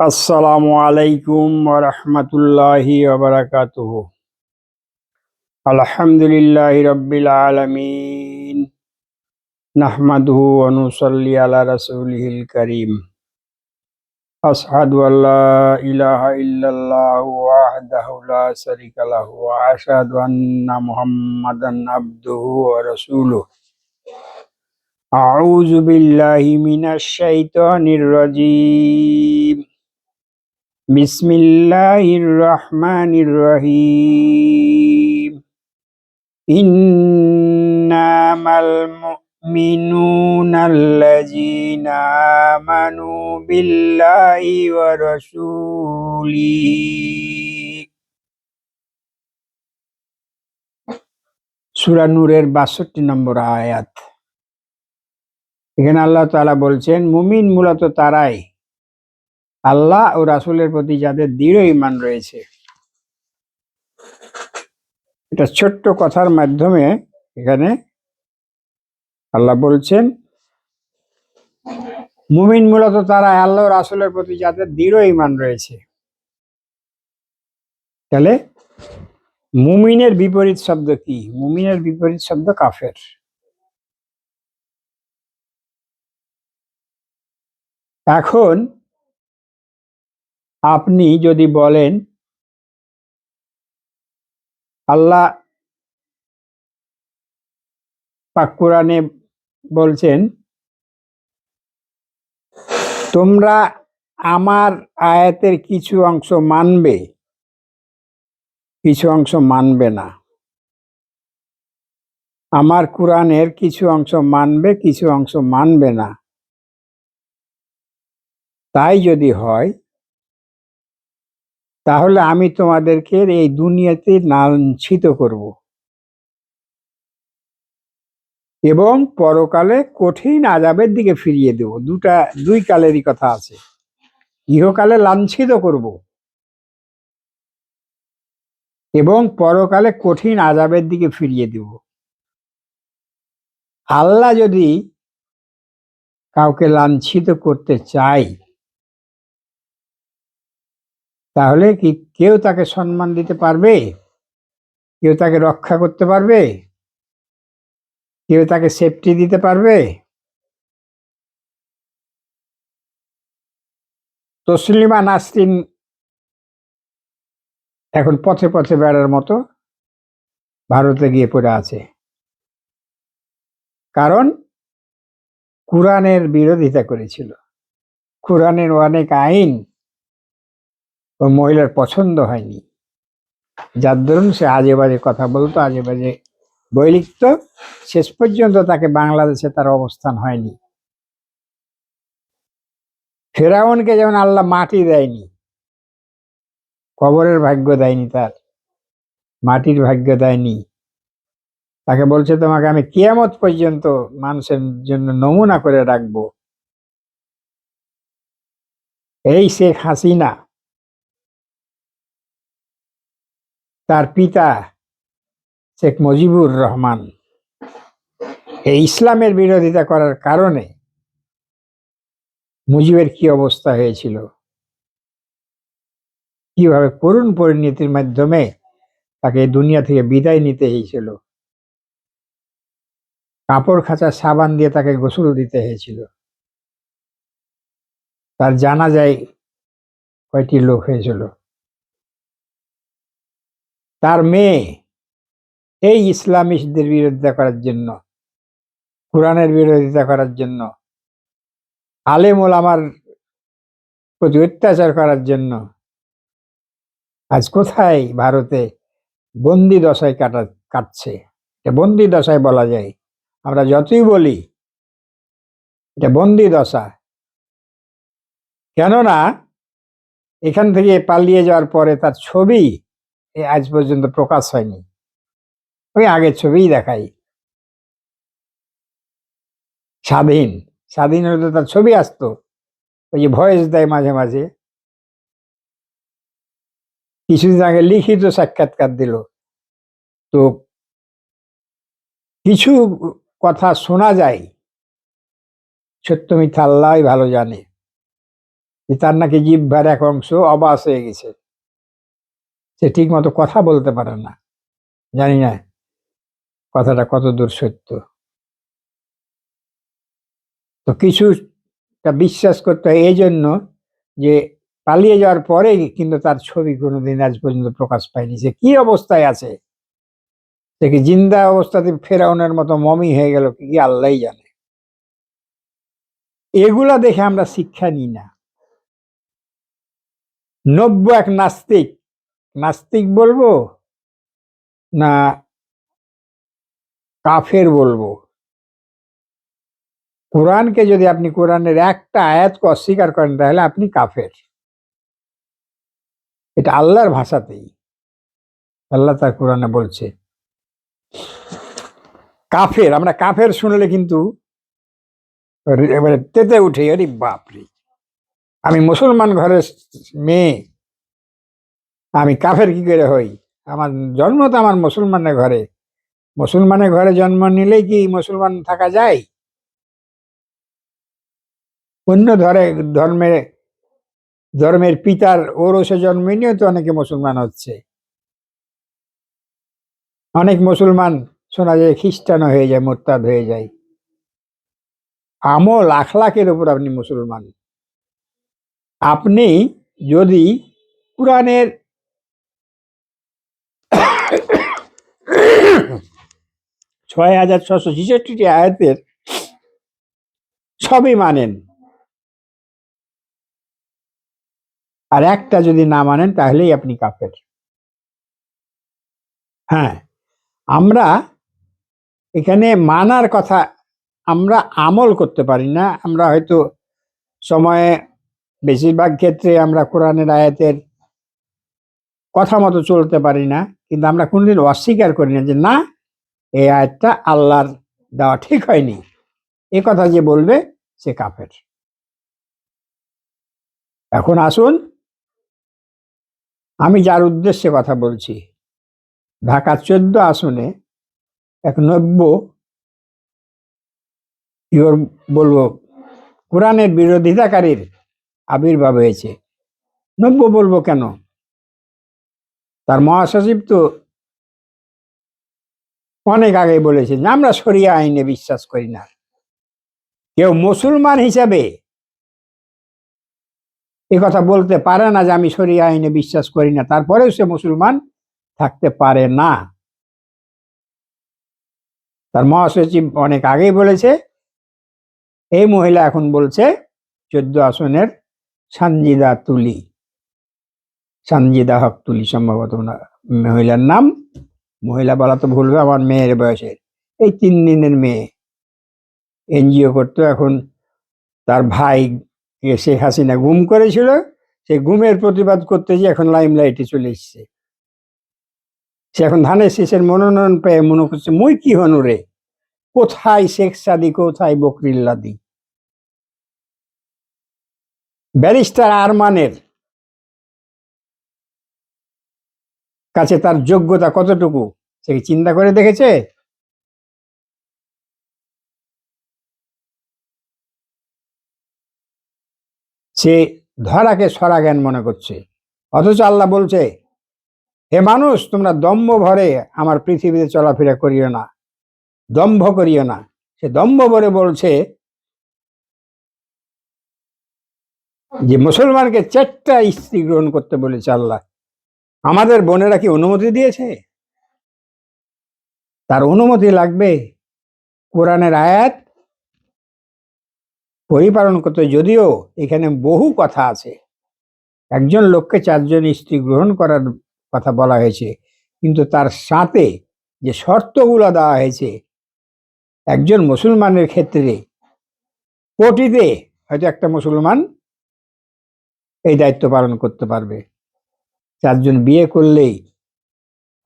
আসসালামু আলাইকুম ওরহমতুল্লাহি ওবরাকাতুহ আলহামদুলিল্লাহি রব্বিল আলামিন। নাহমাদুহু ওয়া নুসাল্লি আলা রাসূলিহিল কারীম। আশহাদু আল্লা ইলাহা ইল্লাল্লাহু ওয়াহদাহু লা শারীকা লাহু ওয়া আশহাদু আন্না মুহাম্মাদান ওয়া রাসূলুহু। আউযু বিল্লাহি মিনাশ শাইতানির রাজীম। বিসমিল্লাহির রহমানির রহিম ইন্নামাল মুমিনুনাল্লাযীনা আমানু বিল্লাহি ওয়া রাসূলি। সূরা নূরের 62 নম্বর আয়াত। এখানে আল্লাহ তালা বলছেন, মুমিন মূলত তারাই। আল্লাহ ও রাসুলের প্রতি যাদের দৃঢ় ইমান রয়েছে। এটা ছোট্ট কথার মাধ্যমে এখানে আল্লাহ বলছেন, মুমিন মূলত তারা আল্লাহ রাসুলের প্রতি যাদের দৃঢ় ইমান রয়েছে। তাহলে মুমিনের বিপরীত শব্দ কি? মুমিনের বিপরীত শব্দ কাফের। এখন আপনি যদি বলেন, আল্লাহ পাক কোরআনে বলছেন, তোমরা আমার আয়াতের কিছু অংশ মানবে, কিছু অংশ মানবে না। আমার কোরআনের কিছু অংশ মানবে, কিছু অংশ মানবে না। তাই যদি হয় তাহলে আমি তোমাদেরকে এই দুনিয়াতে লাঞ্ছিত করব। এবং পরকালে কঠিন আজাবের দিকে ফিরিয়ে দেব। দুটা, দুই কালেরই কথা আছে। ইহকালে লাঞ্ছিত করব। এবং পরকালে কঠিন আজাবের দিকে ফিরিয়ে দেব। আল্লাহ যদি কাউকে লাঞ্ছিত করতে চায় তাহলে কি কেউ তাকে সম্মান দিতে পারবে? কেউ তাকে রক্ষা করতে পারবে? কেউ তাকে সেফটি দিতে পারবে? তসলিমা নাসরিন এখন পথে পথে বেড়ার মতো ভারতে গিয়ে পড়ে আছে। কারণ কোরআনের বিরোধিতা করেছিল। কোরআনের অনেক আইন ও মহিলার পছন্দ হয়নি। যার দরুন সে আজে বাজে কথা বলতো, আজে বাজে বই লিখত, শেষ পর্যন্ত তাকে বাংলাদেশে তার অবস্থান হয়নি। ফেরাউনকে যেমন আল্লাহ মাটি দেয়নি, কবরের ভাগ্য দেয়নি তার, মাটির ভাগ্য দেয়নি। তাকে বলছে, তোমাকে আমি কিয়ামত পর্যন্ত মানুষের জন্য নমুনা করে রাখব। এই শেখ হাসিনা তার পিতা শেখ মুজিবুর রহমান। এই ইসলামের বিরোধিতা করার কারণে মুজিবের কি অবস্থা হয়েছিল? কীভাবে করুণ পরিণতির মাধ্যমে তাকে দুনিয়া থেকে বিদায় নিতে হয়েছিল? কাপড় খাঁচা, সাবান দিয়ে তাকে গোসল দিতে হয়েছিল। তার জানা যায় কয়টি লোক হয়েছিল? তার মেয়ে এই ইসলামিস্টদের বিরোধিতা করার জন্য, কোরআনের বিরোধিতা করার জন্য আলেম ওলামার প্রতি অত্যাচার করার জন্য, আজ কোথায় ভারতে বন্দি দশায় কাটা, কাটছে? এটা বন্দি দশায় বলা যায়। আমরা যতই বলি, এটা বন্দি দশা। কেননা, এখান থেকে পালিয়ে যাওয়ার পরে তার ছবি আজ পর্যন্ত প্রকাশ হয়নি। ওই আগের ছবিই দেখাই। স্বাধীন। স্বাধীন হলে তার ছবি আসতো। ওই যে ভয়েস দেয় মাঝে মাঝে। কিছুদিন আগে লিখিত সাক্ষাৎকার দিল। তো কিছু কথা শোনা যায়। সত্য মিথ্যা আল্লাহ ভালো জানে। যে তার নাকি জিহ্বার এক অংশ অবাস হয়ে গেছে। সে ঠিক মতো কথা বলতে পারে না। জানি না কথাটা কত দূর সত্য। তো কিছুটা বিশ্বাস করতে হয় এই জন্য যে পালিয়ে যাওয়ার পরে কিন্তু তার ছবি কোনোদিন আজ পর্যন্ত প্রকাশ পায়নি। সে কি অবস্থায় আছে? সে কি জিন্দা অবস্থাতে ফেরাউনের মতো মমি হয়ে গেল কি আল্লাহই জানে। এগুলা দেখে আমরা শিক্ষা নিই না। নব্য এক নাস্তিক নাস্তিক বলব না কাফের বলব? কোরআনকে যদি আপনি কোরআনের একটা আয়াতকে অস্বীকার করেন, তাহলে আপনি কাফের। এটা আল্লাহর ভাষাতেই। আল্লাহ তার কোরআনে বলছে, কাফের, আমরা কাফের শুনলে কিন্তু এবারে তেতে উঠে, আরে বাপরে। আমি মুসলমান ঘরের মেয়ে আমি কাফের কি করে হই? আমার জন্ম তো আমার মুসলমানের ঘরে। মুসলমানের ঘরে জন্ম নিলেই কি মুসলমান থাকা যায়? অন্য ধরে, ধর্মে, ধর্মের পিতার ওরসে জন্ম নিয়ে তো অনেকে মুসলমান হচ্ছে। অনেক মুসলমান শোনা যায় খ্রিস্টান হয়ে যায়, মোরতাদ হয়ে যায়। আমল আখলাকের উপর আপনি মুসলমান। আপনি যদি কোরআনের ছয় হাজার ছশো ছেষট্টিটি আয়াতের সবই মানেন। আর একটা যদি না মানেন, তাহলেই আপনি কাফের। হ্যাঁ আমরা এখানে মানার কথা আমরা আমল করতে পারি না। আমরা হয়তো সময়ে বেশিরভাগ ক্ষেত্রে আমরা কোরআনের আয়াতের কথা মতো চলতে পারি না, কিন্তু আমরা কোনোদিন অস্বীকার করি না যে না এই আয়াতটা আল্লাহর দেওয়া ঠিক হয়নি। এ কথা যে বলবে, সে কাফের। এখন আসুন, আমি যার উদ্দেশ্যে কথা বলছি, ঢাকা চোদ্দ আসনে এক নব্য কি ওর বলব, কোরআনের বিরোধিতাকারীর আবির্ভাব হয়েছে। নব্য বলব কেন? তার মহাসচিব তো অনেক আগে বলেছে, আমরা সরিয়া আইনে বিশ্বাস করি না। কেউ মুসলমান হিসাবে এ কথা বলতে পারে না যে আমি সরিয়া আইনে বিশ্বাস করি না, তারপরেও সে মুসলমান থাকতে পারে না। তার মহাসচিব অনেক আগেই বলেছে, এই মহিলা এখন বলছে, চোদ্দ আসনের সানজিদা তুলি, সানজিদা হক তুলি সম্ভবত মহিলার নাম। মহিলা বলা তো ভুলবে, আমার মেয়ের বয়সের এই তিন দিনের মেয়ে। এনজিও করতো, এখন তার ভাই শেখ হাসিনা গুম করেছিল। সে গুমের প্রতিবাদ করতে যে এখন লাইমলাইটে চলে এসছে। সে এখন ধানের শেষের মনোনয়ন পেয়ে মনে করছে, মুই কি হনু রে? কোথায় শেখ সাদি, কোথায় বকরিল্লাদি ব্যারিস্টার আরমানের কাছে তার যোগ্যতা কতটুকু? সে চিন্তা করে দেখেছে? সে ধরাকে সরা জ্ঞান মনে করছে। অথচ আল্লাহ বলছে, হে মানুষ, তোমরা দম্ভ ভরে আমার পৃথিবীতে চলাফেরা করিও না। দম্ভ করিও না। সে দম্ভ ভরে বলছে যে, মুসলমানকে চারটা স্ত্রী গ্রহণ করতে বলেছে আল্লাহ। আমাদের বোনেরা কি অনুমতি দিয়েছে? তার অনুমতি লাগবে কোরআনের আয়াত পরিপালন করতে। যদিও এখানে বহু কথা আছে। একজন লোককে চারজন স্ত্রী গ্রহণ করার কথা বলা হয়েছে। কিন্তু তার সাথে যে শর্তগুলো দেওয়া হয়েছে, একজন মুসলমানের ক্ষেত্রে কোটিতে হয়তো একটা মুসলমান এই দায়িত্ব পালন করতে পারবে। চারজন বিয়ে করলেই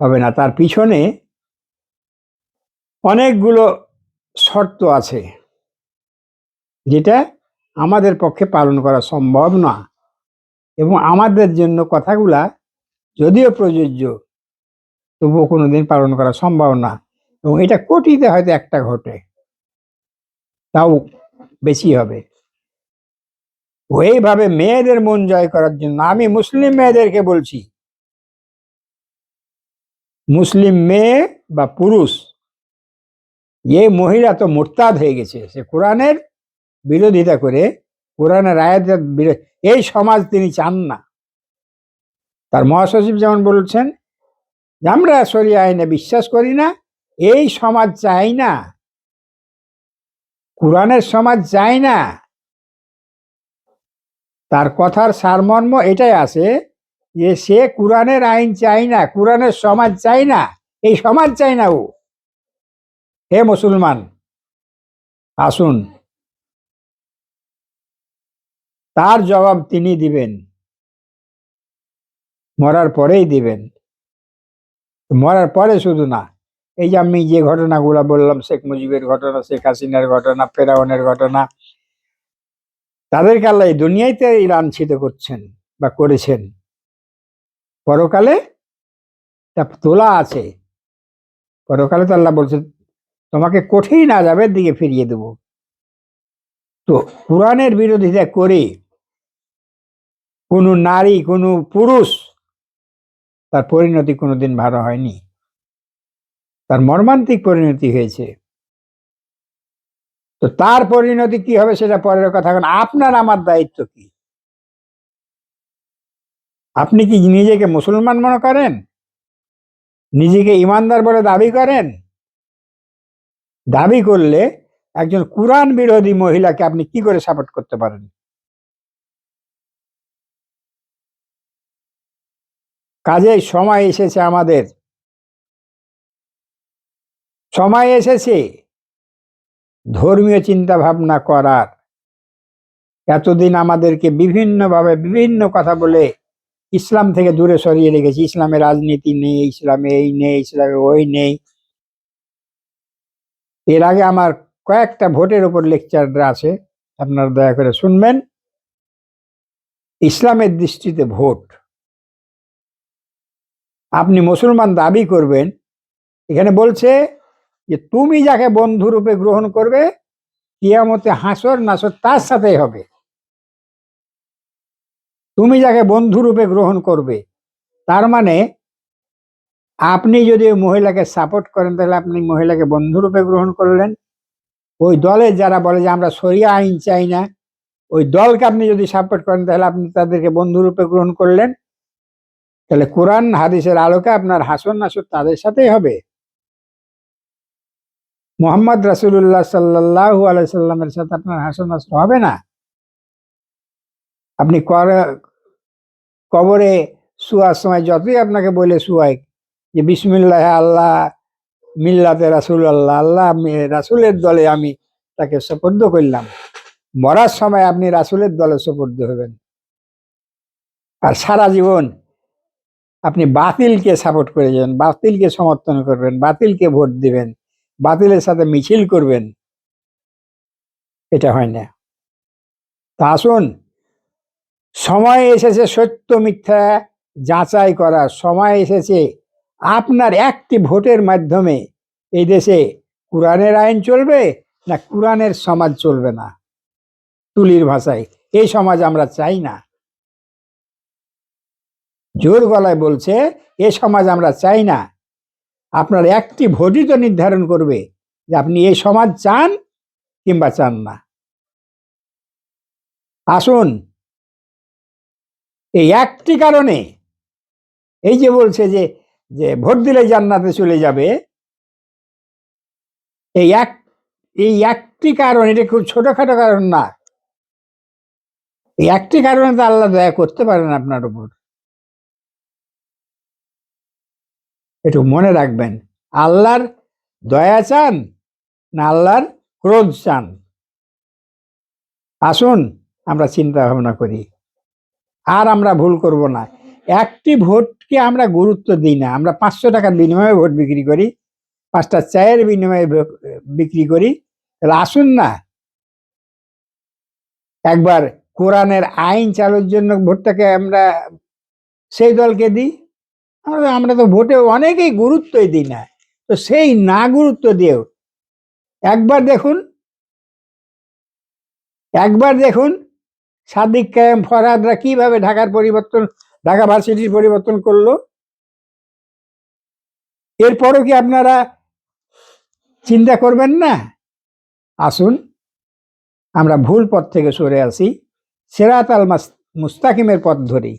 হবে না। তার পিছনে অনেকগুলো শর্ত আছে যেটা আমাদের পক্ষে পালন করা সম্ভব না এবং আমাদের জন্য কথাগুলা যদিও প্রযোজ্য, তবুও কোনোদিন পালন করা সম্ভব না এবং এটা কোটিতে হয়তো একটা ঘটে, তাও বেশি হবে। ওইভাবে মেয়েদের মন জয় করার জন্য আমি মুসলিম মেয়েদেরকে বলছি, মুসলিম মেয়ে বা পুরুষ এ মহিলা তো মোরতাদ হয়ে গেছে, সে কোরআনের বিরোধিতা করে, কোরআনের আয়াতের এই সমাজ তিনি চান না। তার মহাসচিব যেমন বলছেন, আমরা সরিয়া আইনে বিশ্বাস করি না, এই সমাজ চাই না, কোরআনের সমাজ চাই না তার কথার সারমর্ম এটাই আছে যে সে কোরআনের আইন চাই না, কোরআনের সমাজ চাই না, এই সমাজ চাই না ও। হে মুসলমান, আসুন। তার জবাব তিনি দিবেন। মরার পরেই দিবেন। মরার পরে শুধু না, এই যে আমি যে ঘটনাগুলো বললাম, শেখ মুজিবের ঘটনা, শেখ হাসিনার ঘটনা, ফেরাউনের ঘটনা তাদেরকে আল্লাহ এই দুনিয়াইতে লাঞ্ছিত করছেন বা করেছেন। পরকালে তা তোলা আছে। পরকালে তো আল্লাহ বলছেন, তোমাকে কঠিন আজাবের দিকে ফিরিয়ে দেব। তো কোরআনের বিরোধিতা করে কোনো নারী, কোনো পুরুষ তার পরিণতি কোনোদিন ভালো হয়নি। তার মর্মান্তিক পরিণতি হয়েছে। তো তার পরিণতি কি হবে সেটা পরের কথা এখন আপনার আমার দায়িত্ব কি? আপনি কি নিজেকে মুসলমান মনে করেন? নিজেকে ইমানদার বলে দাবি করেন? দাবি করলে একজন কোরআন বিরোধী মহিলাকে আপনি কি করে সাপোর্ট করতে পারেন? কাজেই সময় এসেছে আমাদের। সময় এসেছে। ধর্মীয় চিন্তা ভাবনা করার। এতদিন আমাদেরকে বিভিন্নভাবে বিভিন্ন কথা বলে ইসলাম থেকে দূরে সরিয়ে রেখেছি। ইসলামে রাজনীতি নেই, ইসলামে এই নেই, ইসলামে ওই নেই। এর আগে আমার কয়েকটা ভোটের উপর লেকচার আছে, আপনারা দয়া করে শুনবেন। ইসলামের দৃষ্টিতে ভোট। আপনি মুসলমান দাবি করবেন, এখানে বলছে যে তুমি যাকে বন্ধু রূপে গ্রহণ করবে, কিয়ামতে হাসর নাসর তার সাথেই হবে। তুমি যাকে বন্ধু রূপে গ্রহণ করবে, তার মানে আপনি যদি মহিলাকে সাপোর্ট করেন, তাহলে আপনি মহিলাকে বন্ধু রূপে গ্রহণ করলেন। ওই দলের যারা বলে যে আমরা সরিয়া আইন চাই না, ওই দলকে আপনি যদি সাপোর্ট করেন, তাহলে আপনি তাদেরকে বন্ধু রূপে গ্রহণ করলেন। তাহলে কোরআন হাদিসের আলোকে আপনার হাসন নাসর তাদের সাথেই হবে। মোহাম্মদ রাসুল্লাহ সাল্লাহ আলাইসাল্লামের সাথে আপনার হাসন নাসর হবে না? আপনি কবরে শুয়ার সময় যতই আপনাকে বলে শুয়াই যে বিসমিল্লাহ আল্লাহ, মিল্লাতে রাসুল আল্লাহ আল্লাহ রাসুলের দলে আমি তাকে সপর্দ করলাম। মরার সময় আপনি রাসুলের দলে সপর্দ হবেন। আর সারা জীবন আপনি বাতিলকে সাপোর্ট করে যাবেন, বাতিলকে সমর্থন করবেন, বাতিলকে ভোট দিবেন। বাতিলের সাথে মিছিল করবেন, এটা হয় না। তা আসুন, সময় এসেছে সত্য মিথ্যা যাচাই করার, সময় এসেছে আপনার একটি ভোটের মাধ্যমে এই দেশে কোরআনের আইন চলবে না কোরআনের সমাজ চলবে না? তুলির ভাষায়, এই সমাজ আমরা চাই না। জোর গলায় বলছে, এ সমাজ আমরা চাই না। আপনার একটি ভোটই তো নির্ধারণ করবে যে আপনি এই সমাজ চান কিংবা চান না। আসুন, এই একটি কারণে এই যে বলছে যে যে ভোট দিলে জান্নাতে চলে যাবে, এই এক, এই একটি কারণ, এটা খুব ছোটখাটো কারণ না। এই একটি কারণে তো আল্লাহ দয়া করতে পারেন আপনার উপর। একটু মনে রাখবেন, আল্লাহর দয়া চান না আল্লাহর ক্রোধ চান? আসুন, আমরা চিন্তা ভাবনা করি। আর আমরা ভুল করব না। একটি ভোটকে আমরা গুরুত্ব দিই না। আমরা পাঁচশো টাকার বিনিময়ে ভোট বিক্রি করি, পাঁচটা চায়ের বিনিময়ে বিক্রি করি। তাহলে আসুন না। একবার কোরআনের আইন চালুর জন্য ভোটটাকে আমরা সেই দলকে দিই। আমরা আমরা তো ভোটে অনেকেই গুরুত্বই দিই না। তো সেই না গুরুত্ব দিয়েও একবার দেখুন একবার দেখুন সাদিক কায়েম ফরহাদরা কীভাবে ঢাকার পরিবর্তন, ঢাকা ভার্সিটির পরিবর্তন করল। এরপরও কি আপনারা চিন্তা করবেন না? আসুন, আমরা ভুল পথ থেকে সরে আসি। সেরাত আল মাস- মুস্তাকিমের পথ ধরি।